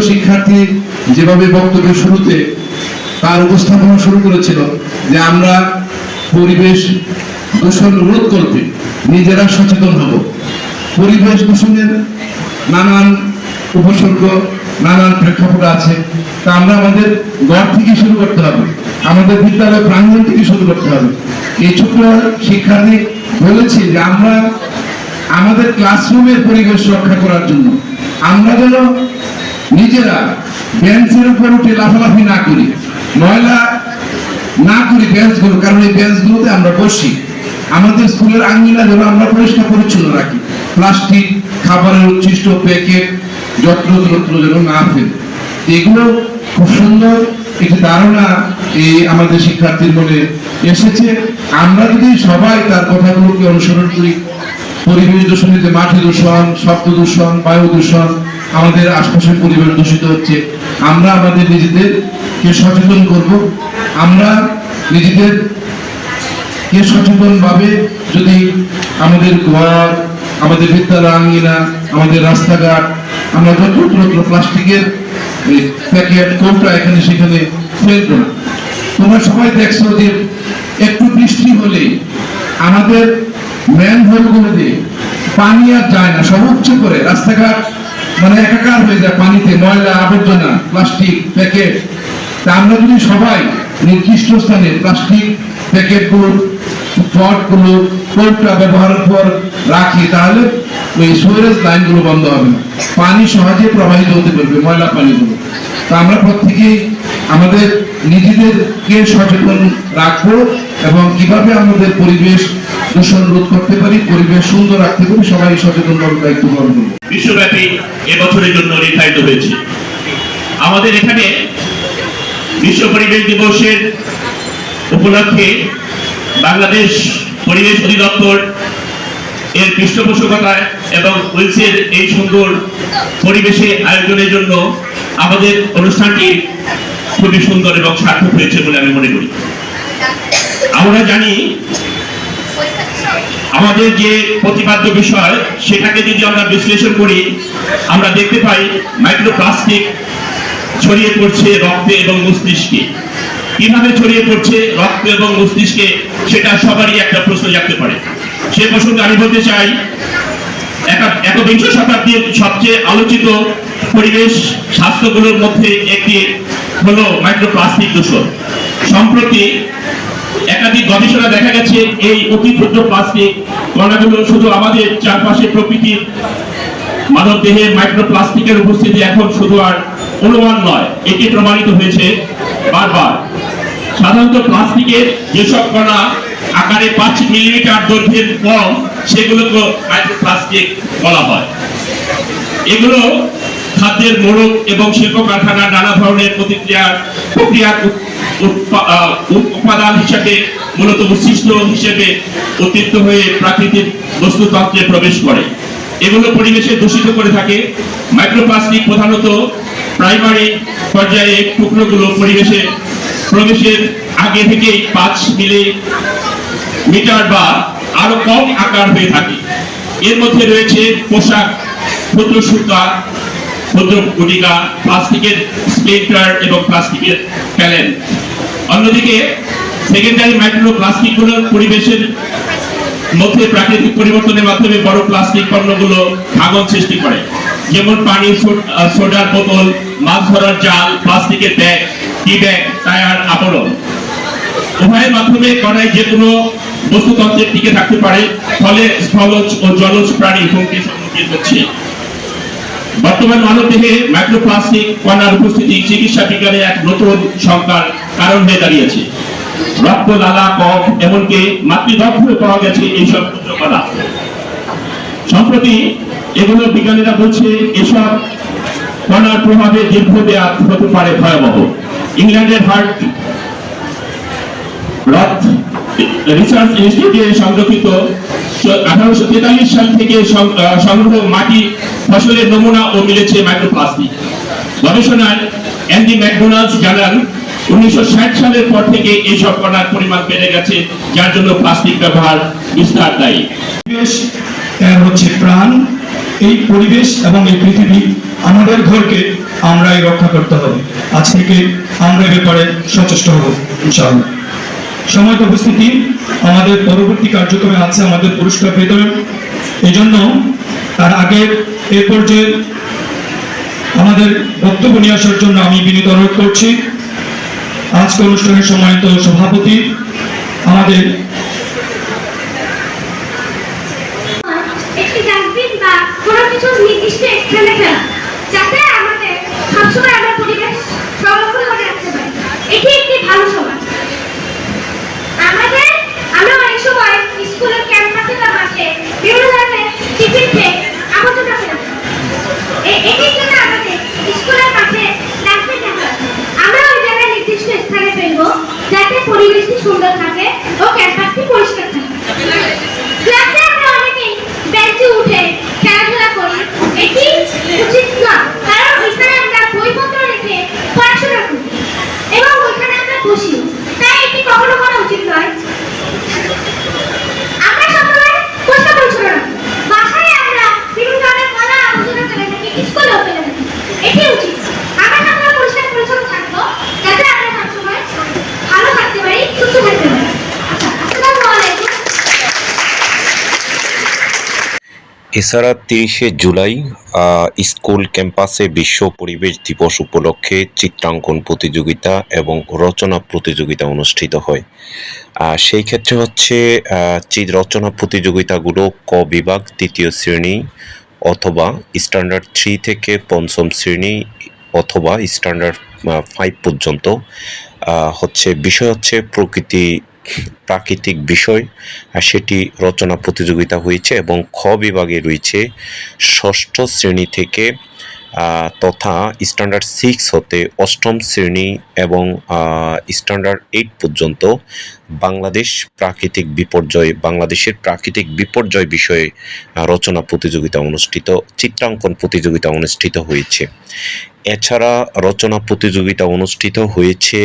শিক্ষার্থী যেভাবে বক্তব্য শুরুতে তার উপস্থাপনা শুরু করেছিল যে আমরা পরিবেশ দূষণ রোধ করতে নিজেরা সচেতন হব। পরিবেশ দূষণের নানান উপসর্গ, নানান প্রেক্ষাপট আছে। তা আমরা আমাদের ঘর থেকে শুরু করতে হবে। আমাদের বিদ্যালয় প্রাঙ্গণ থেকে শুরু করতে হবে। এই ছোট্ট শিক্ষার্থী বলেছে যে আমরা আমাদের ক্লাসরুমের পরিবেশ রক্ষা করার জন্য আমরা যেন নিজেরা বেঞ্চের উপর উঠে লাফালাফি না করি। ময়লা না করি বেঞ্চগুলো, কারণ এই বেঞ্চগুলোতে আমরা বসি। আমাদের স্কুলের আঙ্গিনা যেন আমরা পরিষ্কার পরিচ্ছন্ন রাখি। প্লাস্টিক, খাবারের উচ্ছিষ্ট প্যাকেট, যত্র যত্র যেন না ফেলি। এগুলো খুব সুন্দর একটি ধারণা এই আমাদের শিক্ষার্থীর মনে এসেছে। আমরা যদি সবাই তার কথাগুলোকে অনুসরণ করি, পরিবেশ দূষণে যে মাটি দূষণ, শব্দ দূষণ, বায়ু দূষণ আমাদের আশপাশের পরিবেশ দূষিত হচ্ছে। আমরা আমাদের নিজেদেরকে সচেতন করব। আমরা নিজেদের কে সচেতন ভাবে যদি আমাদের ঘর, আমাদের বিদ্যালয় আঙ্গিনা আমাদের রাস্তাঘাট, আমরা যত যত্র প্লাস্টিকের প্যাকেট কৌটা এখানে সেখানে ফেলব না। তোমরা সবাই দেখছ যে একটু বৃষ্টি হলে আমাদের ম্যান হোলগুলোতে পানি আর যায় না। সর্বোচ্চ করে রাস্তাঘাট মানে একাকার হয়ে যায় পানিতে, ময়লা, আবর্জনা, প্লাস্টিক, প্যাকেট। তা আমরা যদি সবাই নির্দিষ্ট স্থানে প্লাস্টিক, প্যাকেটগুলো পটগুলো কৌটা ব্যবহারের পর রাখি, তাহলে ওই সুয়ারেজ লাইনগুলো বন্ধ হবে না। পানি সহজে প্রবাহিত হতে পারবে, ময়লা পানিগুলো। তা আমরা প্রত্যেকেই আমাদের নিজেদেরকে সচেতন রাখব এবং কীভাবে আমাদের পরিবেশ দূষণ রোধ করতে পারি, পরিবেশ সুন্দর রাখতে পারি, সবাই সচেতন ভাবে দায়িত্ব পালন করব। বিশ্বব্যাপী এবছরের জন্য নির্ধারিত হয়েছে। আমাদের এখানে বিশ্ব পরিবেশ দিবসের উপলক্ষে বাংলাদেশ পরিবেশ অধিদপ্তর এর পৃষ্ঠপোষকতায় এবং উইলসের এই সুন্দর পরিবেশে আয়োজনের জন্য আমাদের অনুষ্ঠানটি খুবই সুন্দর এবং সার্থক হয়েছে বলে আমি মনে করি। আমরা জানি আমাদের যে প্রতিপাদ্য বিষয়, সেটাকে যদি আমরা বিশ্লেষণ করি, আমরা দেখতে পাই মাইক্রোপ্লাস্টিক ছড়িয়ে পড়ছে রক্তে এবং মস্তিষ্কে। কীভাবে ছড়িয়ে পড়ছে রক্ত এবং মস্তিষ্কে, সেটা সবারই একটা প্রশ্ন জাগতে পারে। সে প্রসঙ্গে আমি বলতে চাই একবিংশ শতাব্দীর সবচেয়ে আলোচিত পরিবেশ স্বাস্থ্যগুলোর মধ্যে একটি হলো মাইক্রোপ্লাস্টিক দূষণ। সম্প্রতি একাধিক গবেষণা দেখা গেছে, এই অতি ক্ষুদ্র প্লাস্টিক কণাগুলো শুধু আমাদের চারপাশে প্রকৃতির মানব দেহে মাইক্রোপ্লাস্টিকের উপস্থিতি এখন শুধু আর অনুমান নয় এটি প্রমাণিত হয়েছে বারবার। সাধারণত প্লাস্টিকের যেসব কণা আকারে পাঁচ মিলিমিটার দৈর্ঘ্যের কম, সেগুলোকে মাইক্রোপ্লাস্টিক বলা হয়। এগুলো খাদ্যের মোড়ক এবং শিল্প কারখানার নানা ধরনের প্রতিক্রিয়া প্রক্রিয়ার উপাদান হিসেবে, মূলত উচ্ছিষ্ট হিসেবে অতিরিক্ত হয়ে প্রাকৃতিক বস্তুতন্ত্রে প্রবেশ করে। এগুলো পরিবেশে দূষিত করে থাকে। মাইক্রোপ্লাস্টিক প্রধানত প্রাইমারি পর্যায়ে টুকরোগুলো পরিবেশে প্রবেশের আগে থেকেই পাঁচ মিলি মিটার বা আরও কম আকার হয়ে থাকে। এর মধ্যে রয়েছে পোশাক, ক্ষুদ্র সুতা, ক্ষুদ্র গুটিকা, প্লাস্টিকের স্প্লিন্টার এবং প্লাস্টিকের ক্যালেন। অন্যদিকে সেকেন্ডারি মাইক্রো প্লাস্টিকগুলো পরিবেশের মধ্যে প্রাকৃতিক পরিবর্তনের মাধ্যমে বড় প্লাস্টিক পণ্যগুলো ভাঙন সৃষ্টি করে। যেমন পানি সোডার বোতল, মাছ ধরার জাল, প্লাস্টিকের ব্যাগ, টি ব্যাগ, টায়ার, আবরণ। উভয়ের মাধ্যমে কণায় যে কোনো বস্তুতন্ত্রের টিকে থাকতে পারে, ফলে স্থলজ ও জলজ প্রাণী হুমকির সম্মুখীন হচ্ছে। বর্তমান মানব দেহে মাইক্রোপ্লাস্টিক কণার উপস্থিতি চিকিৎসা বিজ্ঞানে এক নতুন সংখ্যার কারণ হয়ে দাঁড়িয়েছে। রক্ত লালা কফ এমনকি মাতৃদগ্ধ পাওয়া গেছে এইসব কণা সম্প্রতি এগুলো বিজ্ঞানীরা বলছে, এসব কণার প্রভাবে দীর্ঘমেয়াদ হতে পারে ভয়াবহ। ইংল্যান্ডের হার্ট রথ রিসার্চ ইনস্টিটিউটে সংরক্ষিত আঠারোশো তেতাল্লিশ সাল থেকে সংগ্রহ মাটি, ফসলের নমুনা ও মিলেছে মাইক্রোপ্লাস্টিক। গবেষণায় অ্যান্ডি ম্যাকডোনাল্ডস জানান উনিশশো সালের পর থেকে এইসব কণার পরিমাণ বেড়ে গেছে, যার জন্য প্লাস্টিক ব্যবহার বিস্তার দায়ী। হচ্ছে প্রাণ, এই পরিবেশ এবং এই পৃথিবী আমাদের ঘরকে আমরাই রক্ষা করতে হবে। আজ থেকে আমরা ব্যাপারে সচেষ্ট হব, ইনশাআল্লাহ। সময় উপস্থিতি, আমাদের পরবর্তী কার্যক্রমে আছে আমাদের পুরস্কার বিতরণ। এই জন্য তার আগে এ পর্যায়ে আমাদের বক্তব্য নিয়ে আসার জন্য আমি বিনীত অনুরোধ করছি। আজকে অনুষ্ঠানের সম্মানিত সভাপতি আমাদের একটি ডাস্টবিন বা কোনো কিছু নির্দিষ্ট স্থানে ফেলা যাতে আমাদের সবসময় আমরা পরিবেশ সংরক্ষণ করে রাখতে পারি এটি একটি ভালো সমাজ আমাদের আমরা অনেক সময় স্কুলের ক্যাম্পাসে বা মাঠে বিভিন্ন ধরনের টিফিন খেয়ে আবর্জনা ফেলে দিই। এ- এটির জন্য আমাদের স্কুলের মাঠে ডাস্টবিন রাখা আছে। আমরা ওই জায়গায় নির্দিষ্ট স্থানে ফেলব যাতে পরিবেশটি সুন্দর থাকে। ও ক্যাম্পাসটি পরিষ্কার থাকে ক্লাসে আমরা অনেকেই বেঞ্চে উঠে খেলাধুলা করি এটি উচিত না কারণ ওইখানে আমরা বইপত্র রেখে পড়াশোনা করি এবং ওইখানে আমরা বসি তাই এটি কখনো করা উচিত নয় আমরা সবসময় পরিষ্কার পরিচ্ছন্ন রাখি বাসায় আমরা বিভিন্ন ধরনের কলা আলোচনা করে থাকি স্কুলেও ফেলে থাকি এটি উচিত আমরা সবসময় পরিষ্কার পরিচ্ছন্ন থাকব যাতে আমরা সবসময় ভালো থাকতে পারি সুস্থ থাকতে পারি আচ্ছা আসসালামু আলাইকুম এছাড়া তিরিশে জুলাই স্কুল ক্যাম্পাসে বিশ্ব পরিবেশ দিবস উপলক্ষে চিত্রাঙ্কন প্রতিযোগিতা এবং রচনা প্রতিযোগিতা অনুষ্ঠিত হয়। সেই ক্ষেত্রে হচ্ছে রচনা প্রতিযোগিতাগুলো ক বিভাগ তৃতীয় শ্রেণি অথবা স্ট্যান্ডার্ড থ্রি থেকে পঞ্চম শ্রেণি অথবা স্ট্যান্ডার্ড ফাইভ পর্যন্ত হচ্ছে বিষয় হচ্ছে প্রকৃতি প্রাকৃতিক বিষয় আর সেটি রচনা প্রতিযোগিতা হয়েছে এবং খ বিভাগে রয়েছে ষষ্ঠ শ্রেণি থেকে তথা স্ট্যান্ডার্ড সিক্স হতে অষ্টম শ্রেণি এবং স্ট্যান্ডার্ড এইট পর্যন্ত বাংলাদেশ প্রাকৃতিক বিপর্যয়, বাংলাদেশের প্রাকৃতিক বিপর্যয় বিষয়ে রচনা প্রতিযোগিতা অনুষ্ঠিত, চিত্রাঙ্কন প্রতিযোগিতা অনুষ্ঠিত হয়েছে। এছাড়া রচনা প্রতিযোগিতা অনুষ্ঠিত হয়েছে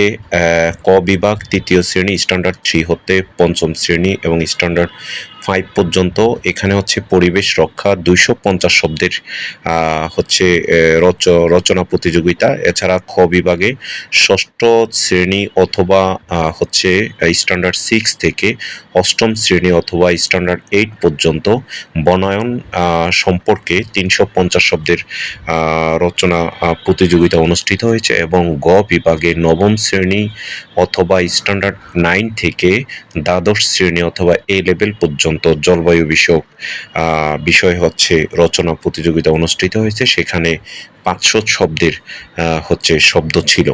ক বিভাগ, তৃতীয় শ্রেণি স্ট্যান্ডার্ড থ্রি হতে পঞ্চম শ্রেণি এবং স্ট্যান্ডার্ড ফাইভ পর্যন্ত, এখানে হচ্ছে পরিবেশ রক্ষা, দুইশো পঞ্চাশ শব্দের হচ্ছে রচ, রচনা প্রতিযোগিতা। এছাড়া খ বিভাগে ষষ্ঠ শ্রেণি অথবা হচ্ছে স্ট্যান্ডার্ড সিক্স থেকে অষ্টম শ্রেণি অথবা স্ট্যান্ডার্ড এইট পর্যন্ত বনায়ন সম্পর্কে তিনশো পঞ্চাশ শব্দের রচনা প্রতিযোগিতা অনুষ্ঠিত হয়েছে এবং গ বিভাগে নবম শ্রেণি অথবা স্ট্যান্ডার্ড নাইন থেকে দ্বাদশ শ্রেণি অথবা এ লেভেল পর্যন্ত জলবায়ু বিষয়ক বিষয় হচ্ছে রচনা প্রতিযোগিতা অনুষ্ঠিত হয়েছে। সেখানে পাঁচশো শব্দের হচ্ছে শব্দ ছিল।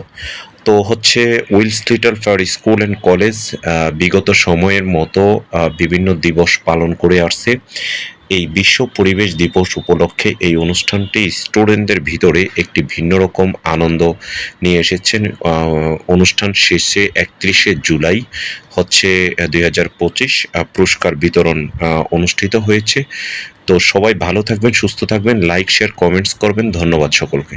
তো হচ্ছে Wills little for school and college বিগত সময়ের মতো বিভিন্ন দিবস পালন করে আসছে। এই বিশ্ব পরিবেশ দিবস উপলক্ষে এই অনুষ্ঠানটি স্টুডেন্টদের ভিতরে একটি ভিন্ন রকম আনন্দ নিয়ে এসেছেন। অনুষ্ঠান শেষে একত্রিশে জুলাই হচ্ছে দুই হাজার পঁচিশ পুরস্কার বিতরণ অনুষ্ঠিত হয়েছে। তো সবাই ভালো থাকবেন, সুস্থ থাকবেন লাইক শেয়ার কমেন্টস করবেন। ধন্যবাদ সকলকে।